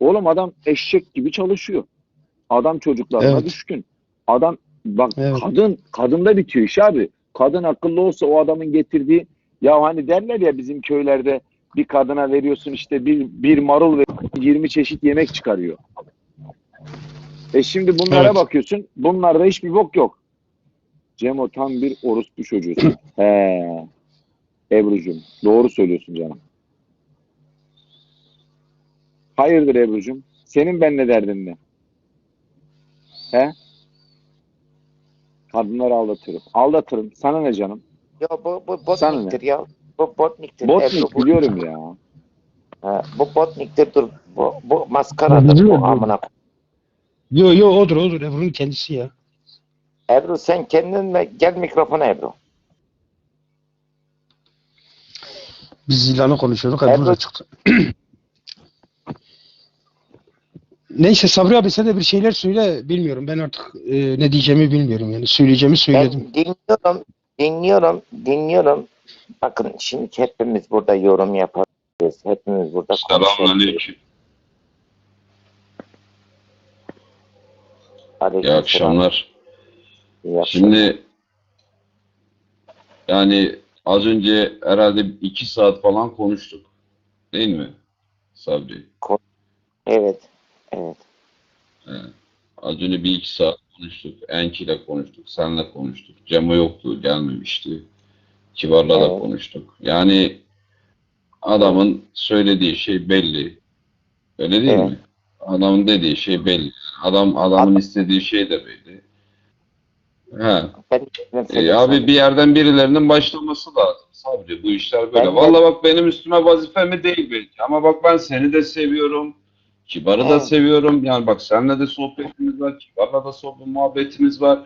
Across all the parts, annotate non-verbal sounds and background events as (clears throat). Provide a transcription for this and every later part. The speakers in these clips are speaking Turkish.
Oğlum adam eşek gibi çalışıyor. Adam çocuklarına Evet. düşkün. Adam bak Evet. kadın kadında bitiyor iş abi. Kadın akıllı olsa o adamın getirdiği ya hani derler ya bizim köylerde bir kadına veriyorsun işte bir, bir marul ve 20 çeşit yemek çıkarıyor. E şimdi bunlara Evet. bakıyorsun. Bunlarda hiçbir bok yok. Cemo tam bir orospu çocuğusun. (clears throat) He. Ebru'cum doğru söylüyorsun canım. Hayırdır Ebru'cum? Senin benimle derdin ne? He? Kadınları aldatırım. Aldatırım. Sana ne canım? Ya bu, bu botniktir ya. Bu botniktir. Botnik Ebru, bu- biliyorum ya. Ha, bu botniktir dur. Bu, bu maskaradır bu amına. Yo yo odur odur Ebru'nun kendisi ya. Ebru sen kendin ve gel mikrofona Ebru. Biz ilanı konuşuyorduk Ebru çıktı. (clears throat) Neyse Sabri abi sen de bir şeyler söyle bilmiyorum. Ben artık e, ne diyeceğimi bilmiyorum yani. Söyleyeceğimi söyledim. Ben dinliyorum, dinliyorum, dinliyorum. Bakın şimdi hepimiz burada yorum yaparız. Hepimiz burada. Selamünaleyküm. Aleyküm İyi akşamlar. İyi akşamlar. Şimdi yani az önce herhalde iki saat falan konuştuk. Değil mi? Sabri. Evet, evet. Az önce bir iki saat konuştuk. Enki ile konuştuk. Senle konuştuk. Cemo yoktu. Gelmemişti. Kibar'la da Evet. konuştuk. Yani adamın söylediği şey belli. Öyle değil Evet. mi? Adamın dediği şey belli. Adam adamın istediği şey de belli. He. Ben, ben E abi bir yerden birilerinin başlaması lazım. Sabri bu işler böyle. Ben Vallahi bak benim üstüme vazife mi değil belki. Ama bak ben seni de seviyorum. Kibar'ı da seviyorum. Yani bak seninle de sohbetimiz var. Kibar'la da sohbet muhabbetimiz var.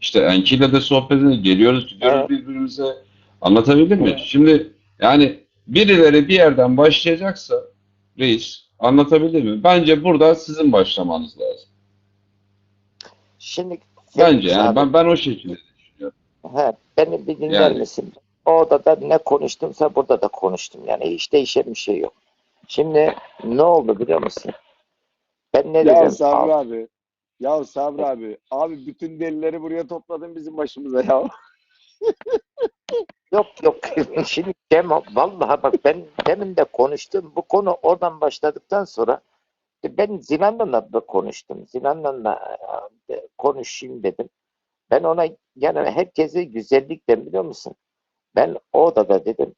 İşte Enki'yle de sohbetimiz geliyoruz gidiyoruz Evet. birbirimize. Anlatabildim mi? Şimdi yani birileri bir yerden başlayacaksa reis anlatabildim mi? Bence burada sizin başlamanız lazım. Şimdi Bence yani Abi, ben ben o şekilde düşünüyorum. He, beni bir dinler Yani. misin? Orada da ne konuştumsa burada da konuştum. Yani hiç değişen bir şey yok. Şimdi ne oldu biliyor musun? Ben ne Ya dedim? Sabri Abi, abi. Ya Sabri abi. Abi bütün delileri buraya topladın bizim başımıza ya. (laughs) Yok yok. Şimdi Cemo, vallahi bak ben demin de konuştum. Bu konu oradan başladıktan sonra ben Zinan'la da konuştum. Zinan'la da e, konuşayım dedim. Ben ona yani herkese güzellikten biliyor musun? Ben o odada dedim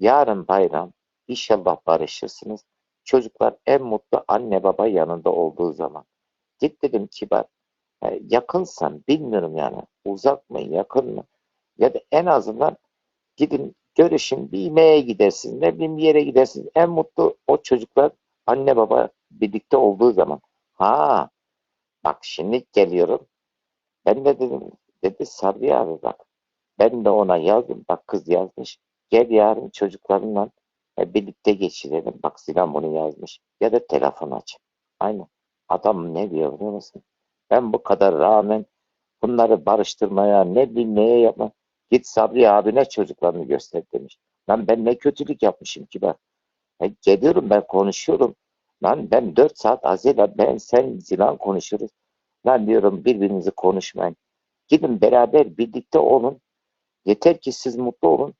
yarın bayram inşallah barışırsınız. Çocuklar en mutlu anne baba yanında olduğu zaman. Git dedim kibar. e, yakınsan bilmiyorum yani uzak mı yakın mı ya da en azından gidin görüşün bir yemeğe gidersiniz ne bileyim bir yere gidersiniz. En mutlu o çocuklar anne baba birlikte olduğu zaman. Ha bak şimdi geliyorum. Ben de dedim dedi Sabri abi bak ben de ona yazdım. Bak kız yazmış. Gel yarın çocuklarınla e, birlikte geçirelim. Bak Sinan bunu yazmış. Ya da telefon aç. Aynen. Adam ne diyor biliyor musun? Ben bu kadar rağmen bunları barıştırmaya ne bilmeye yapma. Git Sabri abine çocuklarını göster demiş. Lan ben ne kötülük yapmışım ki ben. E, geliyorum ben konuşuyorum. Lan ben 4 saat Azela ben sen Zilan konuşuruz. Lan diyorum birbirinizi konuşmayın. Gidin beraber birlikte olun. Yeter ki siz mutlu olun.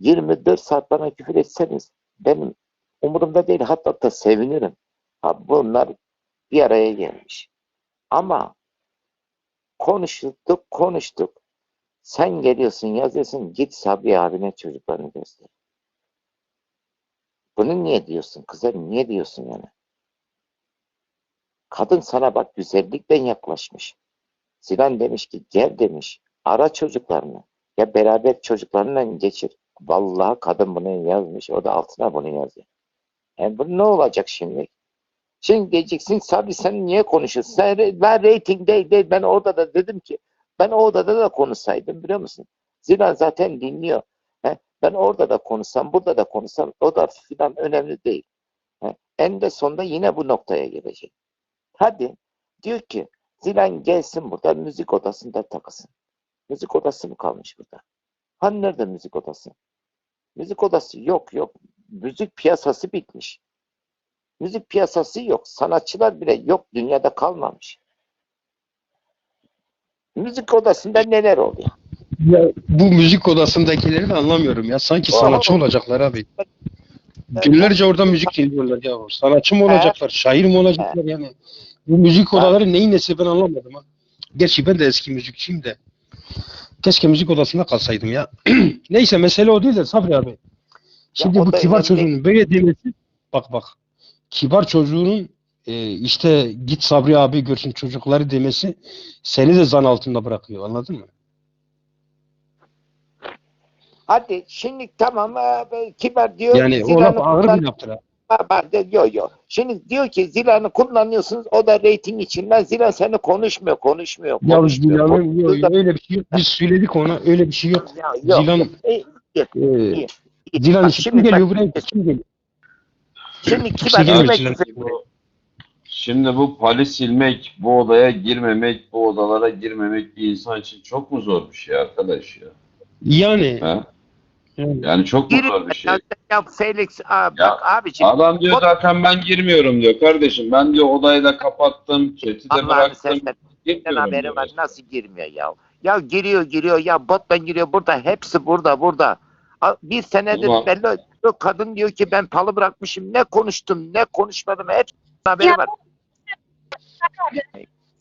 24 saat bana küfür etseniz benim umurumda değil hatta da sevinirim. Ha, bunlar bir araya gelmiş. Ama konuştuk konuştuk. Sen geliyorsun yazıyorsun git Sabri abine çocuklarını göster. Bunu niye diyorsun kıza niye diyorsun yani? Kadın sana bak güzellikten yaklaşmış. Sinan demiş ki gel demiş ara çocuklarını. Ya beraber çocuklarınla geçir. Vallahi kadın bunu yazmış. O da altına bunu yazıyor. Yani bu ne olacak şimdi? Şimdi diyeceksin Sabri sen niye konuşuyorsun? Sen, ben reyting değil, değil. Ben orada da dedim ki ben o odada da konuşsaydım biliyor musun? Zilan zaten dinliyor. He? Ben orada da konuşsam, burada da konuşsam o da filan önemli değil. He? En de sonunda yine bu noktaya gelecek. Hadi diyor ki Zilan gelsin burada müzik odasında takılsın. Müzik odası mı kalmış burada? Hani nerede müzik odası? Müzik odası yok yok. Müzik piyasası bitmiş. Müzik piyasası yok. Sanatçılar bile yok. Dünyada kalmamış. Müzik odasında neler oluyor? Ya, bu müzik odasındakileri de anlamıyorum ya. Sanki Aa. sanatçı olacaklar abi. Günlerce orada müzik dinliyorlar ya. Sanatçı mı olacaklar, şair mi olacaklar yani? Bu müzik odaları neyin nesi ben anlamadım ha. Gerçi ben de eski müzikçiyim de. Keşke müzik odasında kalsaydım ya. (clears throat) Neyse mesele o değil de Sabri abi. Şimdi bu kibar çocuğun böyle demesi bak bak. Kibar çocuğunun e, işte git Sabri abi görsün çocukları demesi seni de zan altında bırakıyor anladın mı? Hadi şimdi tamam e, kibar diyor. Yani o laf ağır bir laftır. Yok yok. Şimdi diyor ki Zila'nı kullanıyorsunuz. O da reyting için. Lan Zila seni konuşmuyor, konuşmuyor, Ya konuşmuyor. Zila'nın yok, konuşmuyor. öyle bir şey yok. Biz söyledik ona öyle bir şey yok. Ya, yok. Zilan E, e, şimdi kim geliyor buraya? Kim geliyor? Şimdi İşte kibar gelmiş demek Zilan. ki- Bu- Şimdi bu pali silmek, bu odaya girmemek, bu odalara girmemek bir insan için çok mu zor bir şey arkadaş ya? Yani Ha? Yani çok mu zor bir şey? ya, ya Felix abi, Ya, bak abiciğim Adam diyor zaten ben girmiyorum diyor kardeşim. Ben diyor odayı da kapattım, chat'i de bıraktım. sen Girmiyorum haberi diyor. var nasıl girmiyor ya? Ya giriyor giriyor ya bottan giriyor burada hepsi burada burada. Bir senedir Ulan. belli o kadın diyor ki ben palı bırakmışım ne konuştum ne konuşmadım hep haberi Ya, var.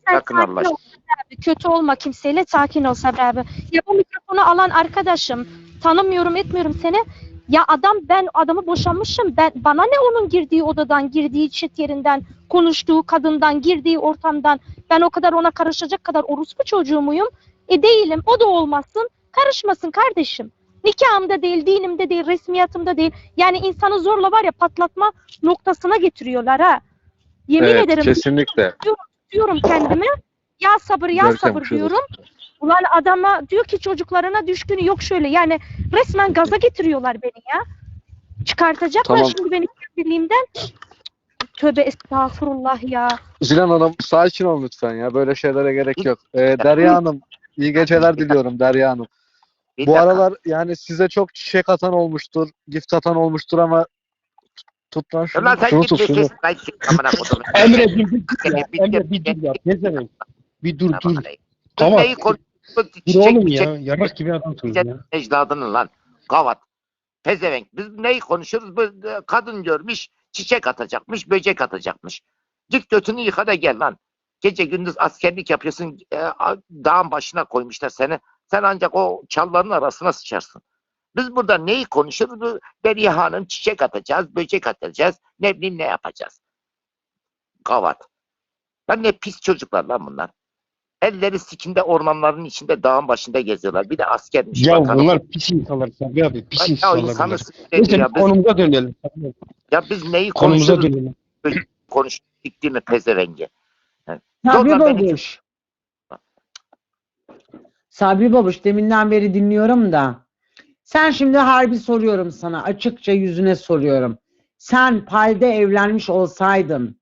Sakin Allah ol Sabri abi. Kötü olma kimseyle sakin ol Sabri abi. Ya bu mikrofonu alan arkadaşım tanımıyorum etmiyorum seni. Ya adam ben adamı boşanmışım. Ben bana ne onun girdiği odadan, girdiği chat yerinden, konuştuğu kadından, girdiği ortamdan. Ben o kadar ona karışacak kadar orospu çocuğu muyum? E değilim. O da olmasın. Karışmasın kardeşim. Nikahımda değil, dinimde değil, resmiyatımda değil. Yani insanı zorla var ya patlatma noktasına getiriyorlar ha. Yemin Evet, ederim kesinlikle. diyorum kendime. Ya sabır ya Görkem sabır diyorum. Ulan adama diyor ki çocuklarına düşkünü yok şöyle. Yani resmen gaza getiriyorlar beni ya. Çıkartacaklar Tamam. şimdi beni birliğimden. Tövbe estağfurullah ya. Zilan Hanım sakin olun lütfen ya. Böyle şeylere gerek yok. Ee, Derya Hanım iyi geceler diliyorum Derya Hanım. Bir Bu dakika. aralar yani size çok çiçek atan olmuştur, gift atan olmuştur ama tut lan şunu, Ulan sen şunu git tut bir şunu. kes. Sik amına kodum. Emre bir dur ya. Emre bir dur ya. Ne demek? Bir dur dur. Tamam. neyi konuşuyoruz? Çiçek oğlum ya. Yarak gibi adamsınız ya. ecdadının lan. Gavat. Pezevenk. Biz neyi konuşuyoruz? Bu e, kadın görmüş, çiçek atacakmış, böcek atacakmış. Git götünü yıka da gel lan. Gece gündüz askerlik yapıyorsun. e, dağın başına koymuşlar seni. Sen ancak o çalların arasına sıçarsın. Biz burada neyi konuşuyoruz? Bu Beriye Hanım çiçek atacağız, böcek atacağız. Ne bileyim ne yapacağız. Gavat. Lan ne pis çocuklar lan bunlar. Elleri sikinde ormanların içinde dağın başında geziyorlar. Bir de askermiş. Ya bakanı. bunlar pis insanlar Sabri abi. Pis Ya insanlar insanı bunlar. sinir Neyse ya. Biz, konumuza dönelim. Ya biz neyi Konumuza dönelim. Konuştuk değil mi pezevengi? Sabri Zorla beni- Babuş. Sabri Babuş deminden beri dinliyorum da. Sen şimdi harbi soruyorum sana. Açıkça yüzüne soruyorum. Sen Pal'de evlenmiş olsaydın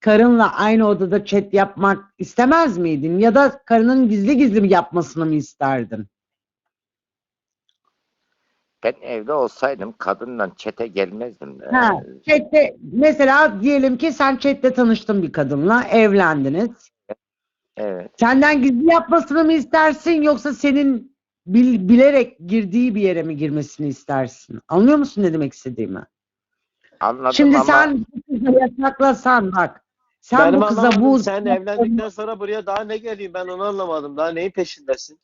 karınla aynı odada chat yapmak istemez miydin? Ya da karının gizli gizli mi yapmasını mı isterdin? Ben evli olsaydım kadınla çete gelmezdim. Ha, chatte mesela diyelim ki sen chatte tanıştın bir kadınla, evlendiniz. Evet. Senden gizli yapmasını mı istersin yoksa senin bil- bilerek girdiği bir yere mi girmesini istersin? Anlıyor musun ne demek istediğimi? Anladım Şimdi ama sen yasaklasan bak. Sen Benim bu kıza anlamadım, bu sen evlendikten sonra buraya daha ne geleyim ben onu anlamadım. Daha neyin peşindesin?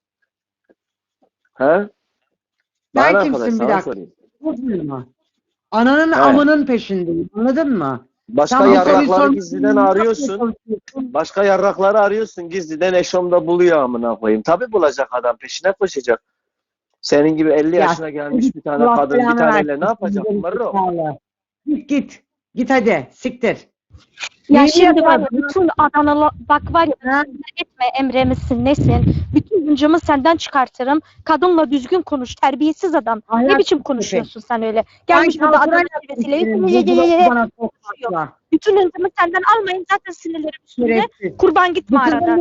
He? Sen Bana kimsin bir dakika? sorayım. Ananın He. amının peşindeyim. Anladın mı? Başka Sen bu soruyu yarrakları sormak gizliden için arıyorsun. çalışıyorsun? Başka yarrakları arıyorsun. Gizliden eşomda buluyor amına koyayım. Tabii bulacak adam peşine koşacak. Senin gibi 50 Ya, yaşına gelmiş bir tane Allah kadın bir belanı taneyle versin, ne yapacak? Git git. Git hadi. Siktir. Ya şimdi var ya bütün Adanalı bak var ya etme Emre misin nesin? Bütün hıncımı senden çıkartırım. Kadınla düzgün konuş. Terbiyesiz adam. Ne Ahlak biçim köpek. konuşuyorsun sen öyle? Gelmiş burada Adana sokmakla. Bütün hıncımı senden almayın. Zaten sinirlerim üstünde. Kurban gitme arada.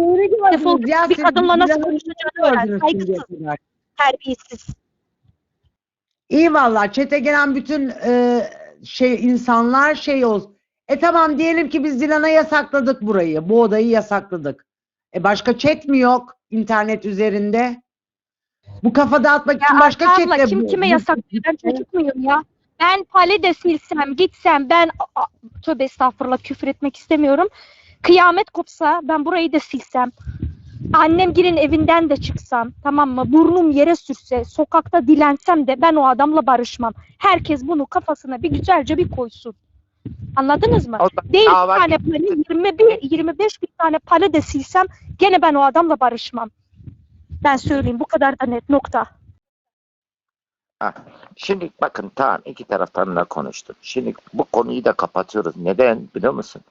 Defol bir kadınla nasıl konuşacağını öğren. Saygısız, terbiyesiz. İyi valla çete gelen bütün e, şey insanlar şey ol E tamam diyelim ki biz Dilan'a yasakladık burayı. Bu odayı yasakladık. E başka chat mi yok internet üzerinde? Bu kafa dağıtmak için başka Abla, chatle kim kime yasaklıyor? Ben çocuk muyum ya? Ben pale de silsem, gitsem, ben a- a- tövbe estağfurullah küfür etmek istemiyorum. Kıyamet kopsa ben burayı da silsem. Annem girin evinden de çıksam tamam mı? Burnum yere sürse, sokakta dilensem de ben o adamla barışmam. Herkes bunu kafasına bir güzelce bir koysun. Anladınız mı? Da Değil bir tane pale, 21, 25 bir tane pale de silsem gene ben o adamla barışmam. Ben söyleyeyim bu kadar da net nokta. Ha, Şimdi bakın tamam iki taraftan da konuştuk. Şimdi bu konuyu da kapatıyoruz. Neden biliyor musun?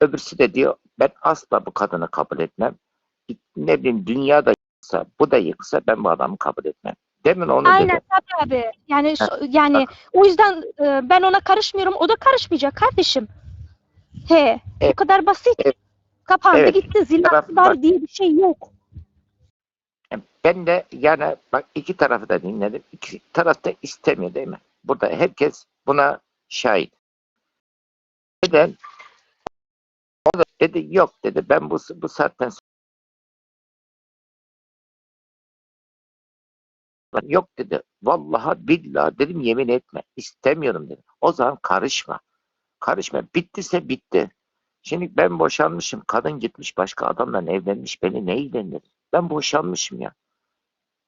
Öbürsü de diyor ben asla bu kadını kabul etmem. Ne bileyim dünya da yıksa, bu da yıksa ben bu adamı kabul etmem. Demin onu Aynen dedim. tabii abi. Yani so- yani o yüzden e, ben ona karışmıyorum. O da karışmayacak kardeşim. He, bu Evet. kadar basit. Evet. Kapandı Evet. gitti. Zil Taraf- var diye bir şey yok. Ben de yani bak iki tarafı da dinledim. İki taraf da istemiyor değil mi? Burada herkes buna şahit. Neden? O da dedi yok dedi. Ben bu bu saatten yok dedi. Vallahi billahi dedim yemin etme. İstemiyorum dedim. O zaman karışma. Karışma. Bittiyse bitti. Şimdi ben boşanmışım. Kadın gitmiş başka adamla evlenmiş. Beni ne ilgilendirir? Ben boşanmışım ya.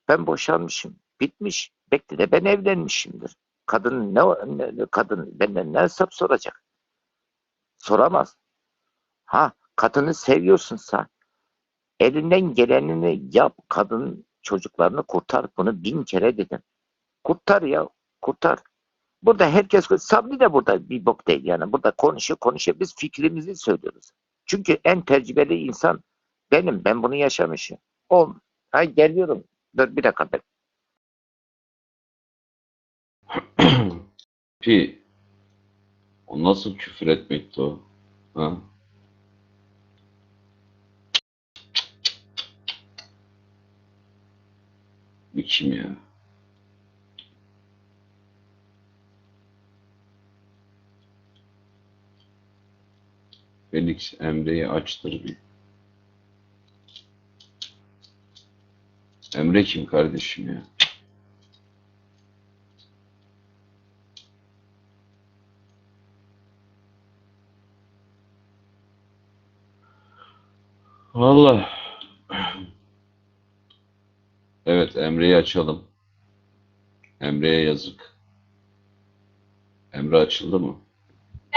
Ben boşanmışım. Bitmiş. Bekle de ben evlenmişimdir. Kadın ne, ne kadın benden ne hesap soracak? Soramaz. Ha kadını seviyorsun sen. Elinden gelenini yap. Kadın çocuklarını kurtar. Bunu bin kere dedim. Kurtar ya. Kurtar. Burada herkes Sabri de burada bir bok değil yani. Burada konuşuyor konuşuyor. Biz fikrimizi söylüyoruz. Çünkü en tecrübeli insan benim. Ben bunu yaşamışım. O, ha geliyorum. Dur bir dakika ben. (clears throat) Pi, o nasıl küfür etmekti o? Ha? Bu kim ya? Felix Emre'yi açtır bir. Emre kim kardeşim ya? Valla. Evet Emre'yi açalım. Emre'ye yazık. Emre açıldı mı?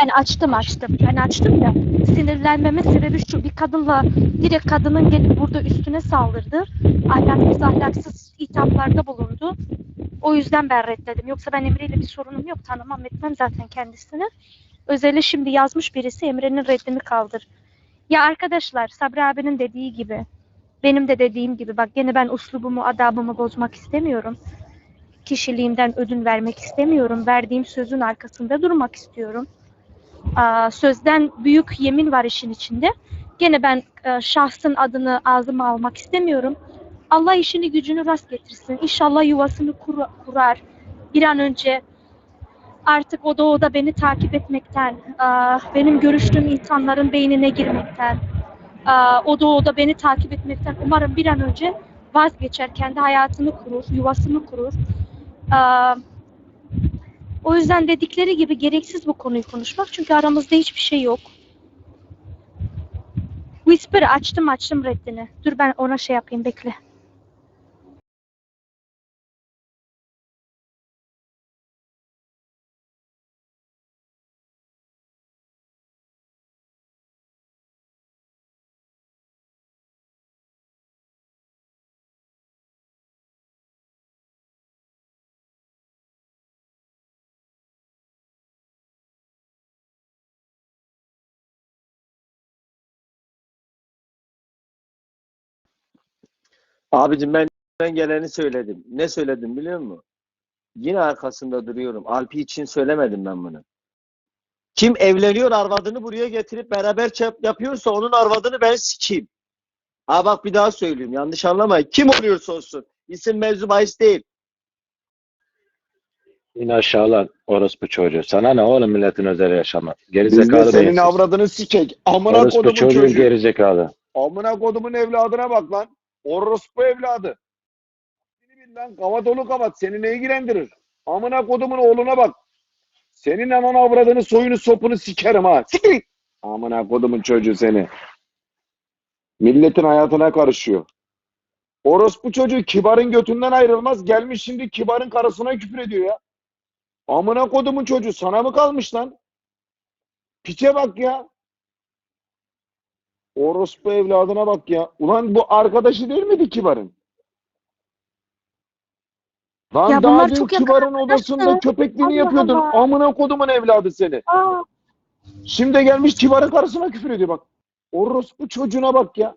Ben açtım açtım. Ben açtım da sinirlenmeme sebebi şu. Bir kadınla direkt kadının gelip burada üstüne saldırdı. Ahlaksız ahlaksız hitaplarda bulundu. O yüzden ben reddettim. Yoksa ben Emre ile bir sorunum yok. Tanımam etmem zaten kendisini. Özellikle şimdi yazmış birisi Emre'nin reddini kaldır. Ya arkadaşlar Sabri abinin dediği gibi benim de dediğim gibi bak gene ben uslubumu adabımı bozmak istemiyorum. Kişiliğimden ödün vermek istemiyorum. Verdiğim sözün arkasında durmak istiyorum. Sözden büyük yemin var işin içinde. Gene ben e, şahsın adını ağzıma almak istemiyorum. Allah işini gücünü rast getirsin. İnşallah yuvasını kur- kurar. Bir an önce artık o da o da beni takip etmekten, benim görüştüğüm insanların beynine girmekten, o da o da beni takip etmekten umarım bir an önce vazgeçer, kendi hayatını kurur, yuvasını kurur. Aa, o yüzden dedikleri gibi gereksiz bu konuyu konuşmak çünkü aramızda hiçbir şey yok. Whisper açtım açtım reddini. Dur ben ona şey yapayım bekle. Abicim ben ben geleni söyledim. Ne söyledim biliyor musun? Yine arkasında duruyorum. Alpi için söylemedim ben bunu. Kim evleniyor arvadını buraya getirip beraber çap yapıyorsa onun arvadını ben sikeyim. Ha bak bir daha söyleyeyim. Yanlış anlamayın. Kim oluyorsa olsun. İsim mevzu bahis değil. İn aşağılar orospu çocuğu. Sana ne oğlum milletin özel yaşamı. Biz Gerizekalı de senin beyinsiz. avradını sikek. Amına Orospu kodumun çocuğun çocuğu. gerizekalı. Amına kodumun evladına bak lan. Orospu evladı. Seni bil lan kavat dolu kavat. Seni ne ilgilendirir? Amına kodumun oğluna bak. Senin anan avradını soyunu sopunu sikerim ha. Siktir. Amına kodumun çocuğu seni. Milletin hayatına karışıyor. Orospu çocuğu kibarın götünden ayrılmaz. Gelmiş şimdi kibarın karısına küfür ediyor ya. Amına kodumun çocuğu sana mı kalmış lan? Piçe bak ya. Orospu evladına bak ya. Ulan bu arkadaşı değil miydi Kibar'ın? Lan Ya daha dün çok Kibar'ın odasında köpekliğini yapıyordun. Allah. Amına kodumun evladı seni. Aa, Şimdi gelmiş Kibar'ın karısına küfür ediyor bak. Orospu çocuğuna bak ya.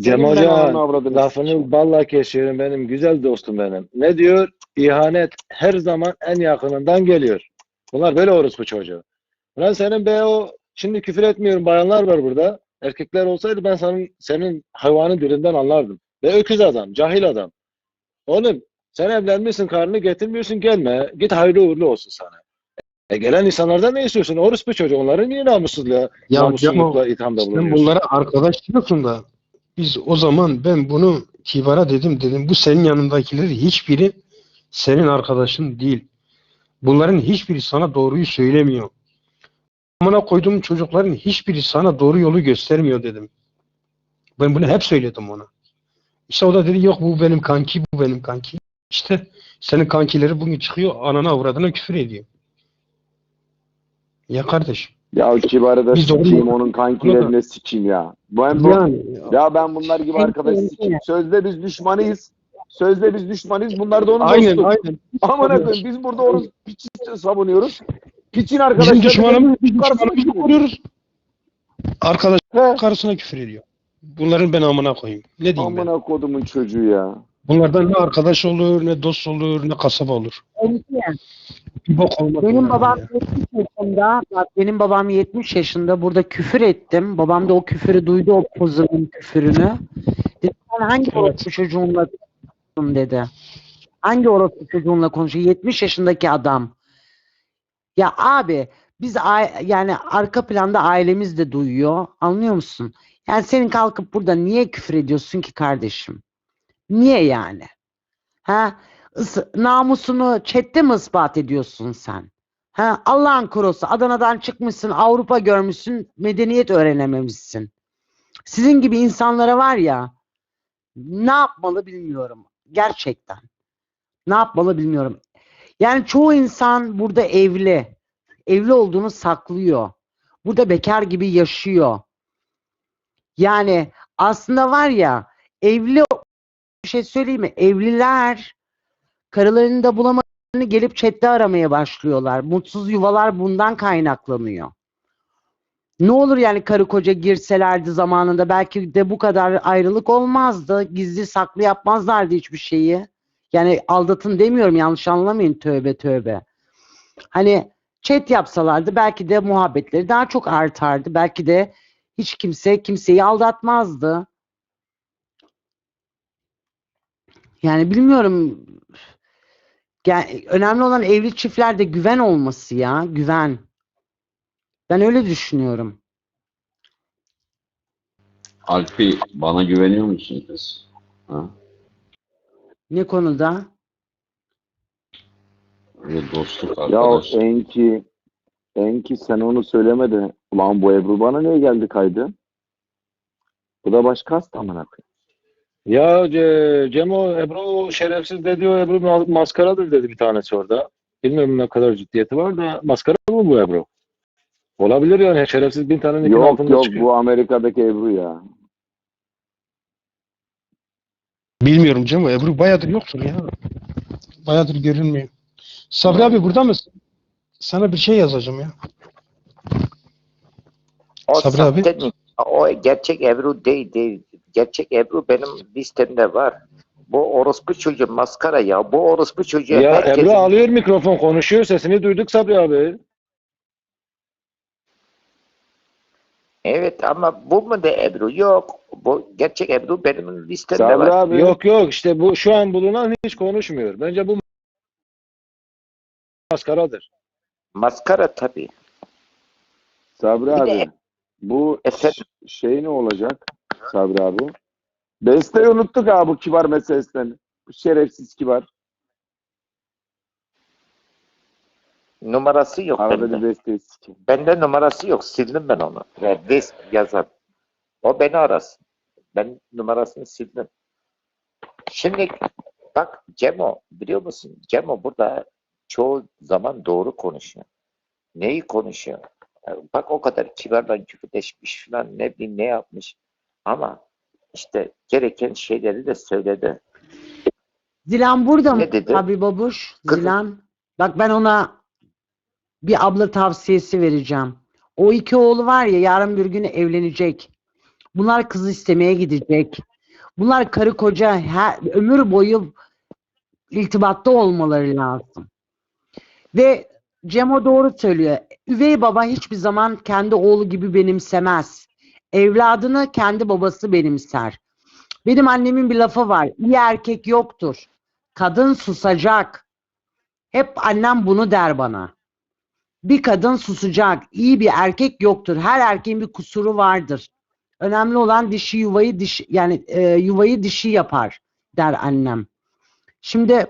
Cem Hoca lafını balla kesiyorum benim güzel dostum benim. Ne diyor? İhanet her zaman en yakınından geliyor. Bunlar böyle orospu çocuğu. Ulan senin be o şimdi küfür etmiyorum bayanlar var burada. Erkekler olsaydı ben senin, senin hayvanı dilinden anlardım. Ve öküz adam, cahil adam. Oğlum sen evlenmişsin karnını getirmiyorsun gelme. Git hayırlı uğurlu olsun sana. E gelen insanlardan ne istiyorsun? Orospu çocuğu. Onların niye namussuzluğa, Ya namussuzlukla ithamda Sen bulunuyorsun? bunlara arkadaş diyorsun da biz o zaman ben bunu Kibar'a dedim dedim bu senin yanındakileri hiçbiri senin arkadaşın değil. Bunların hiçbiri sana doğruyu söylemiyor. Amına koyduğum çocukların hiçbiri sana doğru yolu göstermiyor dedim. Ben bunu hep söyledim ona. İşte o da dedi yok bu benim kanki bu benim kanki. İşte senin kankileri bugün çıkıyor anana avradına küfür ediyor. Ya kardeş. Ya o Kibar'ı da Biz sikeyim onu- onun kankilerine sikeyim ya. Ben bu, Yani ya ben bunlar gibi arkadaş sikeyim. Sözde biz düşmanıyız. Sözde biz düşmanıyız. Bunlar da onun aynen dostu. aynen. Amına koyayım biz burada onu piçi savunuyoruz. Piçin arkadaşları Bizim düşmanımız, biz karısına düşmanımızı koruyoruz. Arkadaş He. karısına küfür ediyor. Bunların ben amına koyayım. Ne diyeyim ben? Amına kodumun çocuğu ya. Bunlardan ne arkadaş olur, ne dost olur, ne kasaba olur. Bir bok olmaz. Benim bunlardan babam ya. 70 yaşında, bak benim babam 70 yaşında burada küfür ettim. Babam da o küfürü duydu, o pozunun küfürünü. Dedi sen hangi Evet. orospu çocuğunla konuşuyorsun dedi. Hangi orospu çocuğunla konuşuyor? 70 yaşındaki adam. Ya abi biz yani arka planda ailemiz de duyuyor. Anlıyor musun? Yani senin kalkıp burada niye küfür ediyorsun ki kardeşim? Niye yani? Ha? Namusunu chatte mi ispat ediyorsun sen? Ha? Allah'ın kurusu Adana'dan çıkmışsın, Avrupa görmüşsün, medeniyet öğrenememişsin. Sizin gibi insanlara var ya ne yapmalı bilmiyorum. Gerçekten. Ne yapmalı bilmiyorum. Yani çoğu insan burada evli. Evli olduğunu saklıyor. Burada bekar gibi yaşıyor. Yani aslında var ya evli bir şey söyleyeyim mi? Evliler karılarını da bulamadığını gelip chatte aramaya başlıyorlar. Mutsuz yuvalar bundan kaynaklanıyor. Ne olur yani karı koca girselerdi zamanında belki de bu kadar ayrılık olmazdı. Gizli saklı yapmazlardı hiçbir şeyi. Yani aldatın demiyorum yanlış anlamayın tövbe tövbe. Hani chat yapsalardı belki de muhabbetleri daha çok artardı. Belki de hiç kimse kimseyi aldatmazdı. Yani bilmiyorum. Yani önemli olan evli çiftlerde güven olması ya, güven. Ben öyle düşünüyorum. Alpi bana güveniyor musun kız? Ha? Ne konuda? Öyle dostluk Ya arkadaş. Enki Enki sen onu söylemedi. Ulan bu Ebru bana niye geldi kaydı? Bu da başka hasta amına koyayım. Ya Ce- Cemo Ebru şerefsiz dedi o Ebru ma- maskaradır dedi bir tanesi orada. Bilmiyorum ne kadar ciddiyeti var da maskara mı bu Ebru? Olabilir yani şerefsiz bin tane nikin Yok altında yok çıkıyor. bu Amerika'daki Ebru ya. Bilmiyorum Cem Ebru bayağıdır yoktur ya. Bayağıdır görünmüyor. Sabri abi burada mısın? Sana bir şey yazacağım ya. O Sabri abi. nik- O gerçek Ebru değil, değil. Gerçek Ebru benim listemde var. Bu orospu çocuğu maskara ya. Bu orospu çocuğu Ya herkesin... Ebru alıyor mikrofon konuşuyor sesini duyduk Sabri abi. Evet ama bu mu da Ebru? Yok. Bu gerçek Ebru benim listemde Sabri var. abi. Yok yok işte bu şu an bulunan hiç konuşmuyor. Bence bu maskaradır. Maskara tabii. Sabri Bir abi de- bu Efendim? ş- şey ne olacak Sabri abi? Besteyi unuttuk abi bu kibar meselesinden. Bu şerefsiz kibar. Numarası yok Arada bende. bir besteyi sikeyim. Bende numarası yok. Sildim ben onu. Yani res yazan. O beni arasın. Ben numarasını sildim. Şimdi bak Cemo biliyor musun? Cemo burada çoğu zaman doğru konuşuyor. Neyi konuşuyor? Yani Bak o kadar kibarla küfürleşmiş falan ne bileyim ne yapmış. Ama işte gereken şeyleri de söyledi. Zilan burada mı? Ne dedi? Abi babuş. Kızım. Zilan. Bak ben ona bir abla tavsiyesi vereceğim. O iki oğlu var ya yarın bir gün evlenecek. Bunlar kız istemeye gidecek. Bunlar karı koca her, ömür boyu iltibatta olmaları lazım. Ve Cemo doğru söylüyor. Üvey baba hiçbir zaman kendi oğlu gibi benimsemez. Evladını kendi babası benimser. Benim annemin bir lafı var. İyi erkek yoktur. Kadın susacak. Hep annem bunu der bana. Bir kadın susacak. İyi bir erkek yoktur. Her erkeğin bir kusuru vardır. Önemli olan dişi yuvayı dişi yani e, yuvayı dişi yapar der annem. Şimdi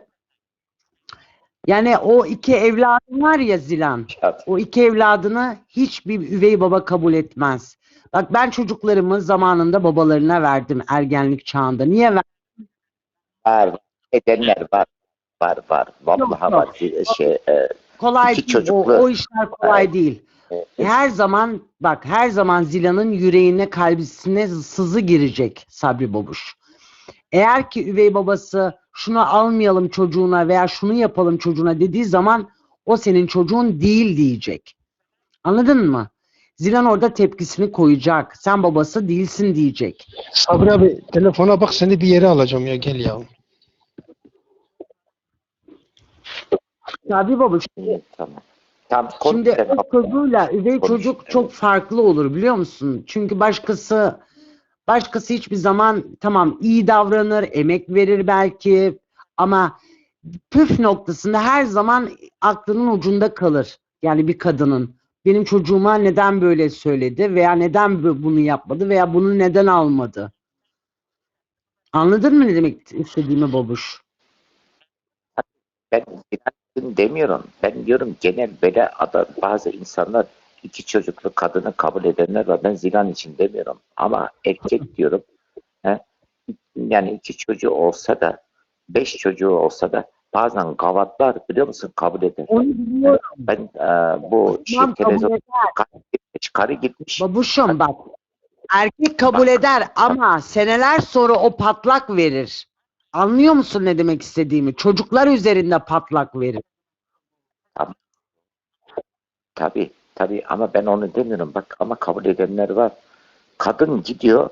yani o iki evladım var ya Zilan. O iki evladını hiçbir üvey baba kabul etmez. Bak ben çocuklarımı zamanında babalarına verdim ergenlik çağında. Niye ver? Var. Edenler var. Var var. Vallahi Yok, yok. var. Şey, e, Kolay İki değil. O, çocuklu. o işler kolay Evet. değil. Her zaman bak her zaman Zila'nın yüreğine kalbisine sızı girecek Sabri Babuş. Eğer ki üvey babası şunu almayalım çocuğuna veya şunu yapalım çocuğuna dediği zaman o senin çocuğun değil diyecek. Anladın mı? Zilan orada tepkisini koyacak. Sen babası değilsin diyecek. Sabri abi telefona bak seni bir yere alacağım ya gel ya. Sabri Babuş iyi, tamam. Tamam. Şimdi kapat. çocuğuyla üvey Konuş, çocuk evet. çok farklı olur biliyor musun? Çünkü başkası başkası hiçbir zaman tamam iyi davranır, emek verir belki ama püf noktasında her zaman aklının ucunda kalır. Yani bir kadının benim çocuğuma neden böyle söyledi veya neden bu- bunu yapmadı veya bunu neden almadı? Anladın mı ne demek istediğimi babuş? Ben demiyorum. Ben diyorum genel böyle ada, bazı insanlar iki çocuklu kadını kabul edenler var. Ben zilan için demiyorum. Ama erkek (laughs) diyorum. He? Yani iki çocuğu olsa da beş çocuğu olsa da bazen gavatlar biliyor musun kabul eder. Onu biliyorum. Ben e, bu şey Tamam, televizyon karı gitmiş, karı gitmiş. Babuşum bak. Erkek kabul eder ama seneler sonra o patlak verir. Anlıyor musun ne demek istediğimi? Çocuklar üzerinde patlak verir. Tabii tabii ama ben onu demiyorum. Bak ama kabul edenler var. Kadın gidiyor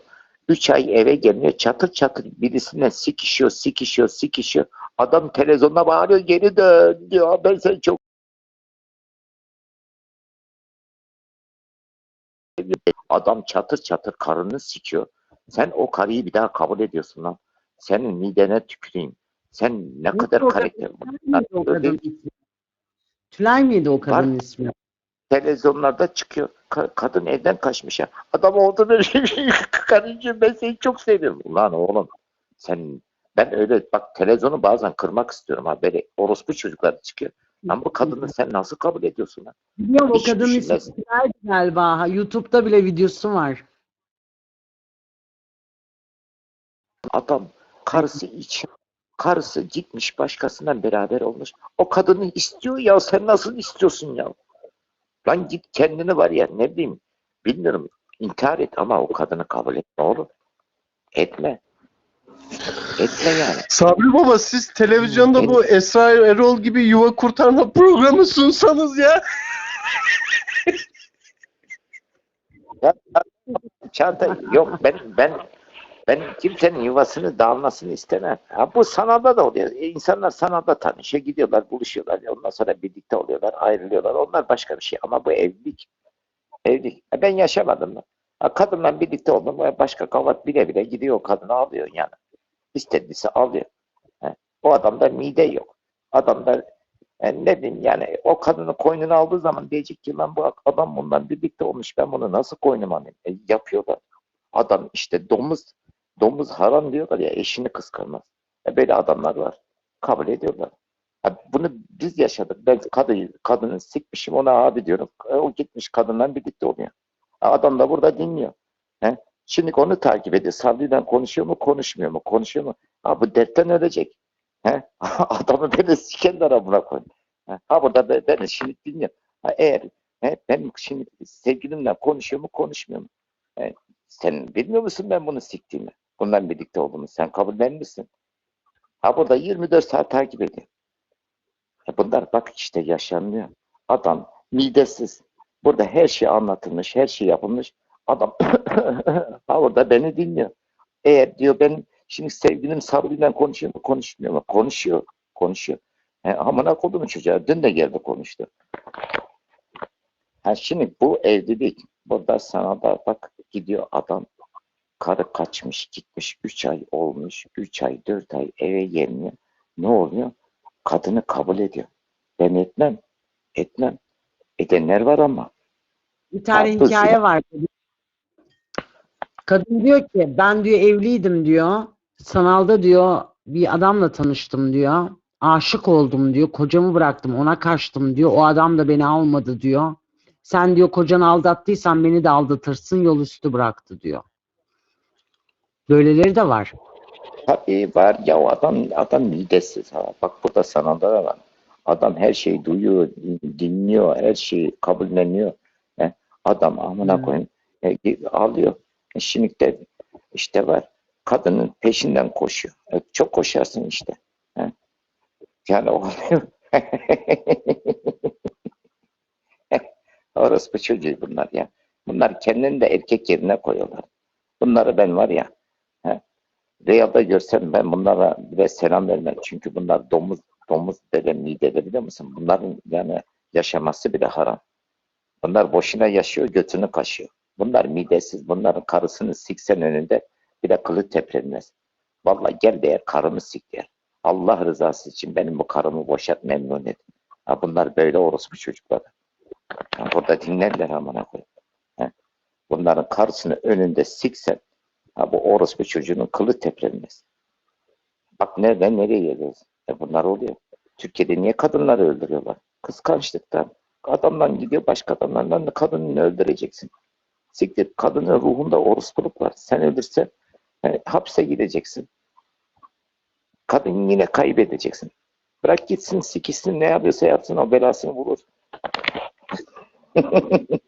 3 ay eve gelmiyor çatır çatır birisinden sikişiyor sikişiyor sikişiyor. Adam televizyonda bağırıyor geri dön diyor. Ben seni çok Adam çatır çatır karını sikiyor. Sen o karıyı bir daha kabul ediyorsun lan. Senin midene tüküreyim. Sen ne Neydi kadar karakter. Tülay mıydı o kadının Var. ismi? televizyonlarda çıkıyor. Ka- kadın evden kaçmış ya. Adam oldu böyle (laughs) karıcığım ben seni çok seviyorum. Ulan oğlum sen ben öyle bak televizyonu bazen kırmak istiyorum ha böyle orospu çocuklar çıkıyor. Lan bu kadını sen nasıl kabul ediyorsun lan? Biliyorum o Hiç kadının ismi düşünmez. Tülay'dı galiba. YouTube'da bile videosu var. Adam karısı için karısı gitmiş başkasından beraber olmuş. O kadını istiyor ya sen nasıl istiyorsun ya? Lan git kendini var ya ne bileyim bilmiyorum intihar et ama o kadını kabul etme oğlum. Etme. Etme yani. Sabri Baba siz televizyonda bu Esra Erol gibi yuva kurtarma programı sunsanız ya. Çağatay yok ben ben ben kimsenin yuvasını dağılmasını istemem. Ha, bu sanalda da oluyor. E, İnsanlar sanalda tanışıyor, gidiyorlar, buluşuyorlar. Ondan sonra birlikte oluyorlar, ayrılıyorlar. Onlar başka bir şey. Ama bu evlilik. Evlilik. E, Ben yaşamadım mı? Ha, kadınla birlikte oldum. E, Başka kavat bile bile gidiyor kadını alıyor yani. İstediyse alıyor. He. O adamda mide yok. Adamda Yani ne bileyim yani o kadını koynuna aldığı zaman diyecek ki lan bu adam bundan birlikte olmuş ben bunu nasıl koynuma alayım? E, yapıyorlar. Adam işte domuz domuz haram diyorlar ya eşini kıskanmaz. E, böyle adamlar var. Kabul ediyorlar. Ha, bunu biz yaşadık. Ben kadını, kadını sikmişim ona abi diyorum. E, o gitmiş kadından birlikte oluyor. Ha, Adam da burada dinliyor. He? Şimdi onu takip ediyor. Sabri'den konuşuyor mu konuşmuyor mu? Konuşuyor mu? Ha, bu dertten ölecek. He? (laughs) Adamı beni siken tarafına koy. Ha, burada ben, beni şimdi dinliyor. Ha, eğer he, benim şimdi sevgilimle konuşuyor mu konuşmuyor mu? He, sen bilmiyor musun ben bunu siktiğimi? Bundan birlikte olduğumu. Sen kabul misin? Ha burada 24 saat takip ediyor. E bunlar bak işte yaşanmıyor. Adam midesiz. Burada her şey anlatılmış, her şey yapılmış. Adam (coughs) ha orada beni dinliyor. Eğer diyor ben şimdi sevgilim Sabri'den konuşuyor mu? Konuşmuyor mu? Konuşuyor. Konuşuyor. He, amına koydum çocuğa. Dün de geldi konuştu. Ha şimdi bu evlilik. Burada sana da bak gidiyor adam karı kaçmış gitmiş 3 ay olmuş 3 ay 4 ay eve gelmiyor. Ne oluyor? Kadını kabul ediyor. Ben etmem. Etmem. Edenler var ama. Bir tane Haklısın. hikaye var. Kadın diyor ki ben diyor evliydim diyor. Sanalda diyor bir adamla tanıştım diyor. Aşık oldum diyor. Kocamı bıraktım ona kaçtım diyor. O adam da beni almadı diyor. Sen diyor kocanı aldattıysan beni de aldatırsın yol üstü bıraktı diyor. Böyleleri de var. Tabii var ya adam adam midesiz ha. Bak burada sanalda da var. Adam her şeyi duyuyor, dinliyor, her şeyi kabulleniyor. He, adam amına koyayım e, alıyor. E, şimdi de işte var. Kadının peşinden koşuyor. E, çok koşarsın işte. He. Yani o (laughs) Orospu çocuğu bunlar ya. Bunlar kendini de erkek yerine koyuyorlar. Bunları ben var ya Rüyada görsem ben bunlara bile selam vermem. Çünkü bunlar domuz, domuz dede, midede biliyor musun? Bunların yani yaşaması bile haram. Bunlar boşuna yaşıyor, götünü kaşıyor. Bunlar midesiz. Bunların karısını siksen önünde bir de kılı teprenmez. Vallahi gel de karımı sik der. Allah rızası için benim bu karımı boşalt memnun et. Ha bunlar böyle orospu çocukları. Ha, burada dinlerler amına koyayım. Bunların karısını önünde siksen orospu çocuğunun kılı teprenmez. Bak nereden nereye geliyoruz? E bunlar oluyor. Türkiye'de niye kadınları öldürüyorlar? Kıskançlıktan. Adamdan gidiyor başka adamlardan da kadını öldüreceksin. Siktir kadının ruhunda orospuluk var. Sen ölürsen e, hapse gideceksin. Kadın yine kaybedeceksin. Bırak gitsin sikişsin ne yapıyorsa yapsın o belasını bulur. (laughs)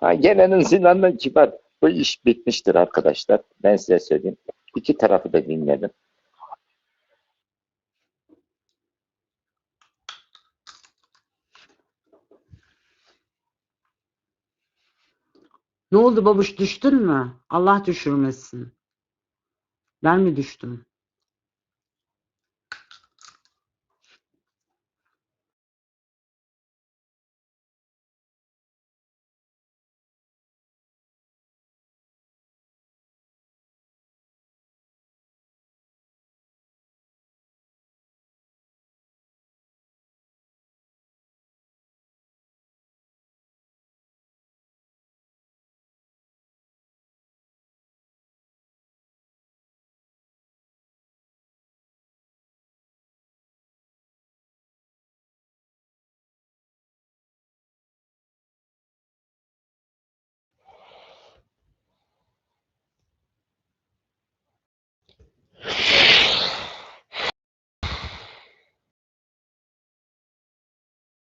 ha, gelenin zindandan kibar. Bu iş bitmiştir arkadaşlar. Ben size söyleyeyim. İki tarafı da dinledim. Ne oldu babuş düştün mü? Allah düşürmesin. Ben mi düştüm?